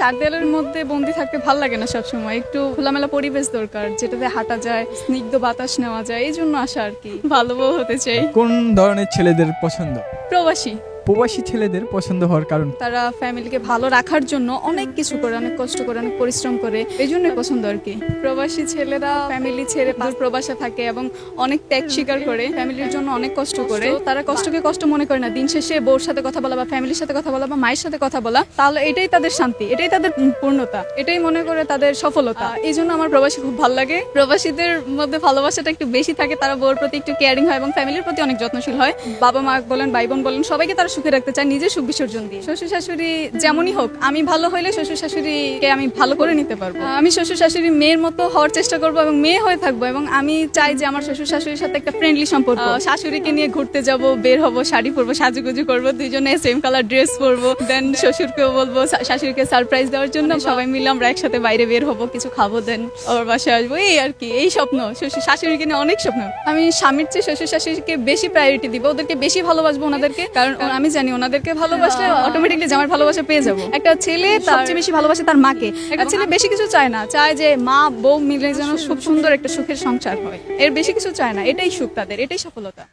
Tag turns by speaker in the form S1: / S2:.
S1: চার দেয়ালের মধ্যে বন্দি থাকতে ভালো লাগে না সবসময়। একটু খোলামেলা পরিবেশ দরকার যেটাতে হাঁটা যায় স্নিগ্ধ বাতাস নেওয়া যায় এই জন্য আসা আর কি ভালো হতে চাই।
S2: কোন ধরনের ছেলেদের পছন্দ?
S1: প্রবাসী।
S2: প্রবাসী ছেলেদের পছন্দ হওয়ার কারণ
S1: তারা ফ্যামিলিকে ভালো রাখার জন্য অনেক কিছু করে অনেক কষ্ট করে অনেক পরিশ্রম করে এই জন্যই পছন্দ আর কি। প্রবাসী ছেলেরা ফ্যামিলি ছেড়ে দূর প্রবাসে থাকে এবং অনেক ত্যাগ স্বীকার করে ফ্যামিলির জন্য অনেক কষ্ট করে। তারা কষ্টকে কষ্ট মনে করে না। দিন শেষে বউর সাথে কথা বলা বা ফ্যামিলির সাথে কথা বলা বা মায়ের সাথে কথা বলা তাহলে এটাই তাদের শান্তি এটাই তাদের পূর্ণতা এটাই মনে করে তাদের সফলতা। এই জন্য আমার প্রবাসী খুব ভালো লাগে। প্রবাসীদের মধ্যে ভালোবাসাটা একটু বেশি থাকে তারা বউর প্রতি একটু কেয়ারিং হয় এবং ফ্যামিলির প্রতি অনেক যত্নশীল হয়। বাবা মা বলেন ভাই বোন বলেন সবাইকে তারা সুখে রাখতে চায় নিজের সুখ বিসর্জন দিয়ে শ্বশুর শাশুড়ি যেমনই হোক আমি ভালো হইলে শ্বশুর শাশুড়িকে আমি ভালো করে নিতে পারব। আমি শ্বশুর শাশুড়ি মেয়ের মতো হওয়ার চেষ্টা করব এবং মেয়ে হয়ে থাকব এবং আমি চাই যে আমার শ্বশুর শাশুড়ির সাথে একটা ফ্রেন্ডলি সম্পর্ক। শাশুড়িকে নিয়ে ঘুরতে যাব বের হব শাড়ি পরবো সাজুগুজু করব দুইজনে সেম কালার ড্রেস পরবো। দেন শ্বশুরকেও বলব শাশুড়িকে সারপ্রাইজ দেওয়ার জন্য সবাই মিলে আমরা একসাথে বাইরে বের হব কিছু খাব দেন ওর বাসায় আসব। এই আর কি এই স্বপ্ন। শ্বশুর শাশুড়িকে নিয়ে অনেক স্বপ্ন। আমি স্বামীর চেয়ে শ্বশুর শাশুড়িকে বেশি প্রায়োরিটি দিব ওদেরকে বেশি ভালোবাসবো ওনাদেরকে কারণ আমি জানি ওনাদেরকে ভালোবাসলে অটোমেটিকলি জামার ভালোবাসা পেয়ে যাব। একটা ছেলে তার সবচেয়ে বেশি ভালোবাসে তার মাকে। একটা ছেলে বেশি কিছু চায় না। চায় যে মা বউ মিলে যেন খুব সুন্দর একটা সুখের সংসার হয়। এর বেশি কিছু চায় না। এটাই সুখ তাদের এটাই সফলতা।